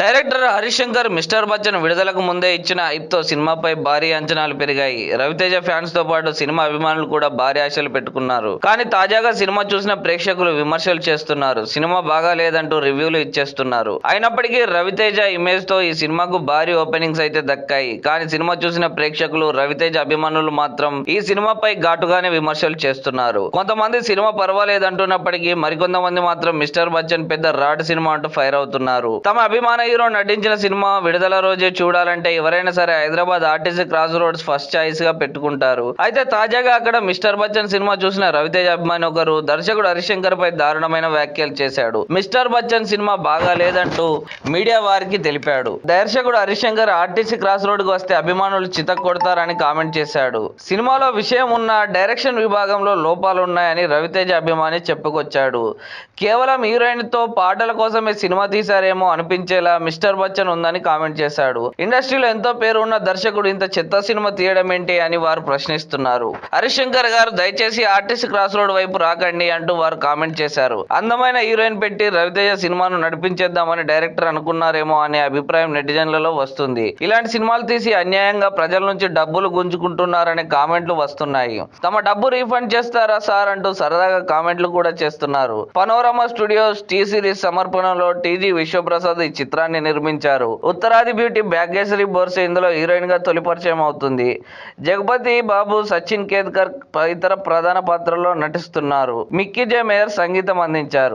Director Harishankar mister Bachchan విడుదలకు ముందే ఇచ్చిన హైప్తో సినిమాపై భారీ అంచనాలు పెరిగాయి. రవితేజ ఫ్యాన్స్తో పాటు సినిమా అభిమానులు కూడా భారీ ఆశలు పెట్టుకున్నారు. కానీ తాజాగా సినిమా చూసిన ప్రేక్షకులు విమర్శలు చేస్తున్నారు. సినిమా బాగా లేదంటూ రివ్యూలు ఇచ్చేస్తున్నారు. అయినప్పటికీ రవితేజ ఇమేజ్తో ఈ సినిమాకు భారీ ఓపెనింగ్స్ అయితే దక్కాయి. కానీ సినిమా చూసిన ప్రేక్షకులు రవితేజ అభిమానులు మాత్రం ఈ సినిమాపై ఘాటుగానే విమర్శలు చేస్తున్నారు. కొంతమంది సినిమా పర్వాలేదంటున్నప్పటికీ మరికొంతమంది మాత్రం మిస్టర్ బచ్చన్ పెద్ద రాడ్ సినిమా అంటూ ఫైర్ అవుతున్నారు. తమ అభిమాన హీరో నటించిన సినిమా విడుదల రోజే చూడాలంటే ఎవరైనా సరే Hyderabad RTC cross roads first చాయిస్గా పెట్టుకుంటారు. అయితే తాజాగా అక్కడ మిస్టర్ బచ్చన్ సినిమా చూసిన రవితేజ అభిమాని ఒకరు దర్శకుడు హరిశంకర్ పై దారుణమైన వ్యాఖ్యలు చేశాడు. మిస్టర్ బచ్చన్ సినిమా బాగా లేదంటూ మీడియా వారికి తెలిపాడు. దర్శకుడు హరిశంకర్ ఆర్టీసీ క్రాస్ రోడ్కు వస్తే అభిమానులు చిత కొడతారని కామెంట్ చేశాడు. సినిమాలో విషయం ఉన్న డైరెక్షన్ విభాగంలో లోపాలు ఉన్నాయని రవితేజ అభిమాని చెప్పుకొచ్చాడు. కేవలం హీరోయిన్తో పాటల కోసమే సినిమా తీశారేమో అనిపించేలా మిస్టర్ బచ్చన్ ఉందని కామెంట్ చేశాడు. ఇండస్ట్రీలో ఎంతో పేరు ఉన్న దర్శకుడు ఇంత చెత్త సినిమా తీయడం ఏంటి అని వారు ప్రశ్నిస్తున్నారు. హరిశంకర్ గారు దయచేసి ఆర్టిస్ట్ క్రాస్ రోడ్ వైపు రాకండి అంటూ వారు కామెంట్ చేశారు. అందమైన హీరోయిన్ పెట్టి రవితేజ సినిమాను నడిపించేద్దామని డైరెక్టర్ అనుకున్నారేమో అనే అభిప్రాయం నెటిజన్లలో వస్తుంది. ఇలాంటి సినిమాలు తీసి అన్యాయంగా ప్రజల నుంచి డబ్బులు గుంజుకుంటున్నారనే కామెంట్లు వస్తున్నాయి. తమ డబ్బు రీఫండ్ చేస్తారా సార్ అంటూ సరదాగా కామెంట్లు కూడా చేస్తున్నారు. పనోరమా స్టూడియోస్ టీ సిరీస్ సమర్పణలో టీజీ విశ్వప్రసాద్ ఈ చిత్రాన్ని నిర్మించారు. ఉత్తరాది బ్యూటీ భాగ్యశ్రీ బోర్సే ఇందులో హీరోయిన్గా తొలి పరిచయం అవుతుంది. జగపతి బాబు సచిన్ కేద్కర్ ఇతర ప్రధాన పాత్రల్లో నటిస్తున్నారు. మిక్కీ జే మేయర్ సంగీతం అందించారు.